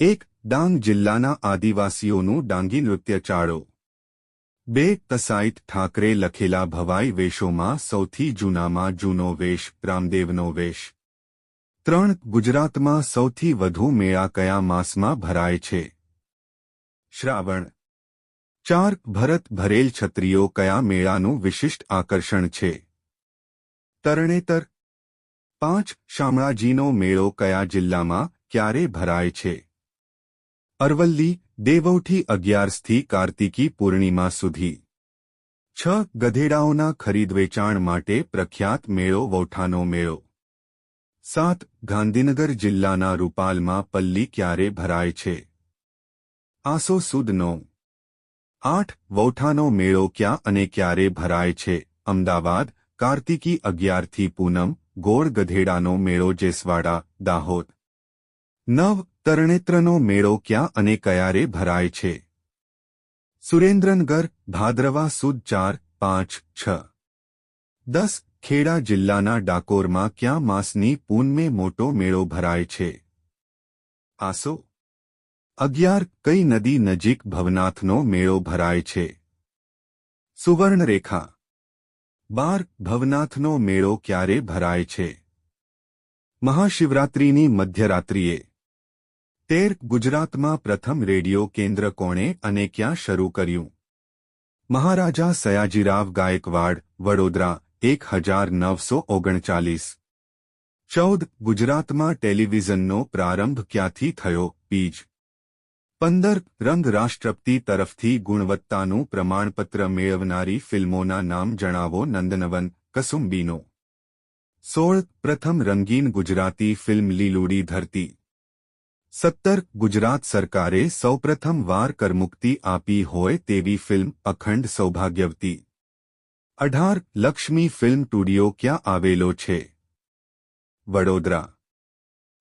એક ડાંગ જિલ્લાના આદિવાસીઓનું ડાંગી નૃત્ય ચાળો. બે તસાઈત ઠાકરે લખેલા ભવાઈ વેશોમાં સૌથી જૂનામાં જૂનો વેશ રામદેવનો વેશ. ત્રણ ગુજરાતમાં સૌથી વધુ મેળા કયા માસમાં ભરાય છે? શ્રાવણ. ચાર ભરત ભરેલ છત્રીઓ કયા મેળાનું વિશિષ્ટ આકર્ષણ છે? તરણેતર. પાંચ શામળાજીનો મેળો કયા જિલ્લામાં ક્યારે ભરાય છે? અરવલ્લી, દેવૌઠી અગિયારસથી કાર્તિકી પૂર્ણિમા સુધી. છ ગધેડાઓના ખરીદ વેચાણ માટે પ્રખ્યાત મેળો વૌઠાનો મેળો. સાત ગાંધીનગર જિલ્લાના રૂપાલમાં પલ્લી ક્યારે ભરાય છે? આસો સુદનો આઠ વૌઠાનો મેળો ક્યાં અને ક્યારે ભરાય છે? અમદાવાદ, કાર્તિકી અગિયારથી પૂનમ, ગોળ ગધેડાનો મેળો જેસવાડા, દાહોદ. નવ તરણેત્રનો મેળો ક્યાં અને કયારે ભરાય છે? સુરેન્દ્રનગર, ભાદ્રવા સુદ ચાર, પાંચ, છ. દસ ખેડા જિલ્લાના ડાકોરમાં ક્યાં માસની પૂનમે મોટો મેળો ભરાય છે? આસો. અગિયાર કઈ નદી નજીક ભવનાથનો મેળો ભરાય છે? સુવર્ણરેખા. બાર ભવનાથનો મેળો ક્યારે ભરાય છે? મહાશિવરાત્રિની મધ્યરાત્રિએ તેર ગુજરાતમાં પ્રથમ રેડિયો કેન્દ્ર કોણે અને ક્યાં શરૂ કર્યું મહારાજા સયાજીરાવ ગાયકવાડ વડોદરા એક હજાર નવસો ઓગણચાલીસ ચૌદ ગુજરાતમાં ટેલિવિઝનનો પ્રારંભ ક્યાંથી થયો પીજ પંદર રંગ રાષ્ટ્રપતિ તરફથી ગુણવત્તાનું પ્રમાણપત્ર મેળવનારી ફિલ્મોના નામ જણાવો નંદનવન કસુંબીનો સોળ પ્રથમ રંગીન ગુજરાતી ફિલ્મ લીલુડી ધરતી સત્તર ગુજરાત સરકારે સૌપ્રથમ વાર કરમુક્તિ આપી હોય તેવી ફિલ્મ અખંડ સૌભાગ્યવતી. અઢાર લક્ષ્મી ફિલ્મ સ્ટુડિયો ક્યાં આવેલો છે? વડોદરા.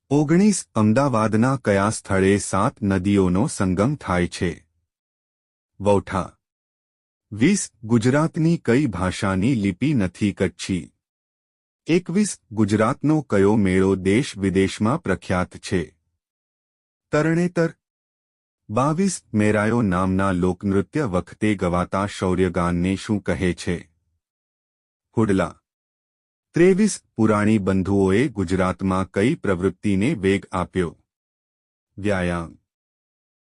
ઓગણીસ અમદાવાદના કયા સ્થળે સાત નદીઓનો સંગમ થાય છે? વૌઠા. વીસ ગુજરાતની કઈ ભાષાની લિપિ નથી કચ્છી? એકવીસ ગુજરાતનો કયો મેળો દેશ વિદેશમાં પ્રખ્યાત છે? તરણેતર બાવીસ મેરાયો નામના લોકનૃત્ય વખતે ગવાતા શૌર્યગાનને શું કહે છે? હુડલા. ત્રેવીસ પુરાણી બંધુઓએ ગુજરાતમાં કઈ પ્રવૃત્તિને વેગ આપ્યો? વ્યાયામ.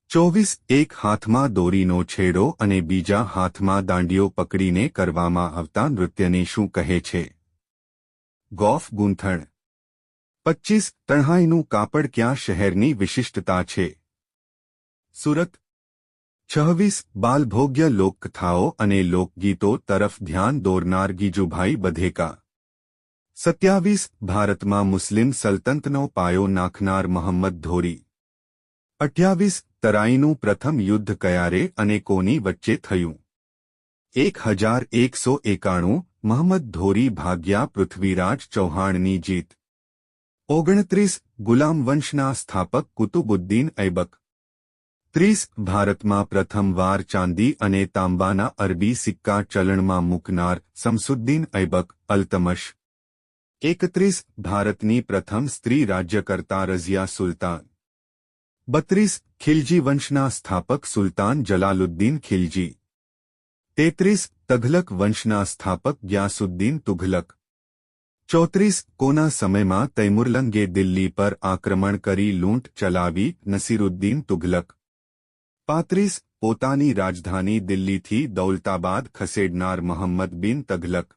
ચોવીસ એક હાથમાં દોરીનો છેડો અને બીજા હાથમાં દાંડીઓ પકડીને કરવામાં આવતા નૃત્યને શું કહે છે? ગોફ ગૂંથણ. પચ્ચીસ, તણહાઈનું કાપડ ક્યાં શહેરની વિશિષ્ટતા છે? સુરત. છવ્વીસ, બાલભોગ્ય લોકકથાઓ અને લોકગીતો તરફ ધ્યાન દોરનાર ગીજુભાઈ બધેકા. સત્યાવીસ, ભારતમાં મુસ્લિમ સલ્તનતનો પાયો નાખનાર મોહમ્મદ ધોરી. અઠ્યાવીસ, તરાઈનું પ્રથમ યુદ્ધ કયારે અને કોની વચ્ચે થયું? એક હજાર એકસો એકાણું મોહમ્મદ ધોરી ભાગ્યા પૃથ્વીરાજ ચૌહાણની જીત. ઓગણત્રીસ ગુલામ વંશના સ્થાપક કુતુબુદ્દીન ઐબક. ત્રીસ ભારતમાં પ્રથમવાર ચાંદી અને તાંબાના અરબી સિક્કા ચલણમાં મૂકનાર સમસુદ્દીન ઐબક અલ્તમશ. એકત્રીસ ભારતની પ્રથમ સ્ત્રી રાજ્યકર્તા રઝિયા સુલતાન. બત્રીસ ખિલજી વંશના સ્થાપક સુલતાન જલાલુદ્દીન ખિલજી. તેત્રીસ તઘલક વંશના સ્થાપક ગ્યાસુદ્દીન તુઘલક. ચોત્રીસ કોના સમયમાં તૈમુરલંગે દિલ્હી પર આક્રમણ કરી લૂંટ ચલાવી નસીરુદ્દીન તુઘલક? પાંત્રીસ, પોતાની રાજધાની દિલ્હીથી દૌલતાબાદ ખસેડનાર મોહમ્મદ બિન તઘલક.